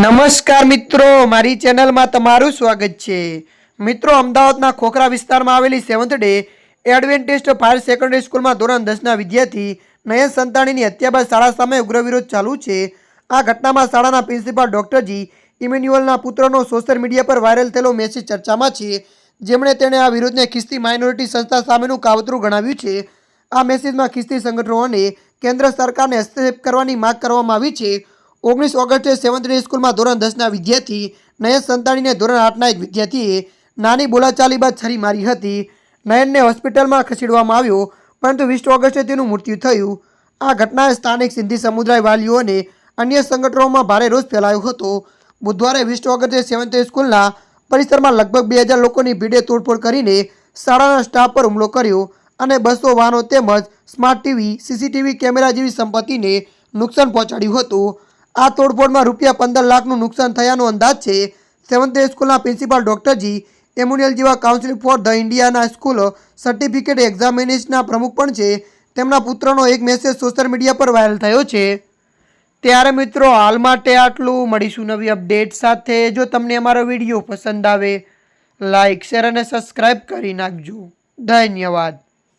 નમસ્કાર મિત્રો, મારી ચેનલમાં તમારું સ્વાગત છે. મિત્રો, અમદાવાદના ખોખરા વિસ્તારમાં આવેલી seventh day adventist higher secondary સ્કૂલમાં ધોરણ દસના વિદ્યાર્થી નયન સંતાણીની હત્યા બાદ શાળા સામે ઉગ્ર વિરોધ ચાલુ છે. આ ઘટનામાં શાળાના પ્રિન્સિપાલ ડૉક્ટરજી ઇમેન્યુઅલના પુત્રનો સોશિયલ મીડિયા પર વાયરલ થયેલો મેસેજ ચર્ચામાં છે. જેમણે તેણે આ વિરોધને ખિસ્તી માઇનોરિટી સંસ્થા સામેનું કાવતરું ગણાવ્યું છે. આ મેસેજમાં ખિસ્તી સંગઠનોને કેન્દ્ર સરકારને હસ્તક્ષેપ કરવાની માંગ કરવામાં આવી છે. ઓગણીસ ઓગસ્ટે સેવન્થ ડે સ્કૂલમાં ધોરણ દસના વિદ્યાર્થી નયન સંતાણીને ધોરણ આઠના એક વિદ્યાર્થીએ નાની બોલાચાલી બાદ છરી મારી હતી. નયનને હોસ્પિટલમાં ખસેડવામાં આવ્યો, પરંતુ વીસ ઓગસ્ટે તેનું મૃત્યુ થયું. આ ઘટનાએ સ્થાનિક સિંધી સમુદાય વાલીઓ અને અન્ય સંગઠનોમાં ભારે રોષ ફેલાયો હતો. બુધવારે વીસ ઓગસ્ટે સેવન્થ સ્કૂલના પરિસરમાં લગભગ બે હજાર લોકોની ભીડે તોડફોડ કરીને શાળાના સ્ટાફ પર હુમલો કર્યો અને બસો વાહનો તેમજ સ્માર્ટ ટીવી, સીસીટીવી કેમેરા જેવી સંપત્તિને નુકસાન પહોંચાડ્યું હતું. આ તોડફોડમાં રૂપિયા પંદર લાખનું નુકસાન થયાનો અંદાજ છે. સેવન્થ ડે સ્કૂલના પ્રિન્સિપાલ ડોક્ટરજી એમ્યુનિયલ જેવા કાઉન્સિલ ફોર ધ ઇન્ડિયાના સ્કૂલ સર્ટિફિકેટ એક્ઝામિનેશનના પ્રમુખ પણ છે. તેમના પુત્રનો એક મેસેજ સોશિયલ મીડિયા પર વાયરલ થયો છે. ત્યારે મિત્રો, હાલ માટે આટલું. મળીશું નવી અપડેટ સાથે. જો તમને અમારો વીડિયો પસંદ આવે લાઇક શેર અને સબસ્ક્રાઈબ કરી નાખજો. ધન્યવાદ.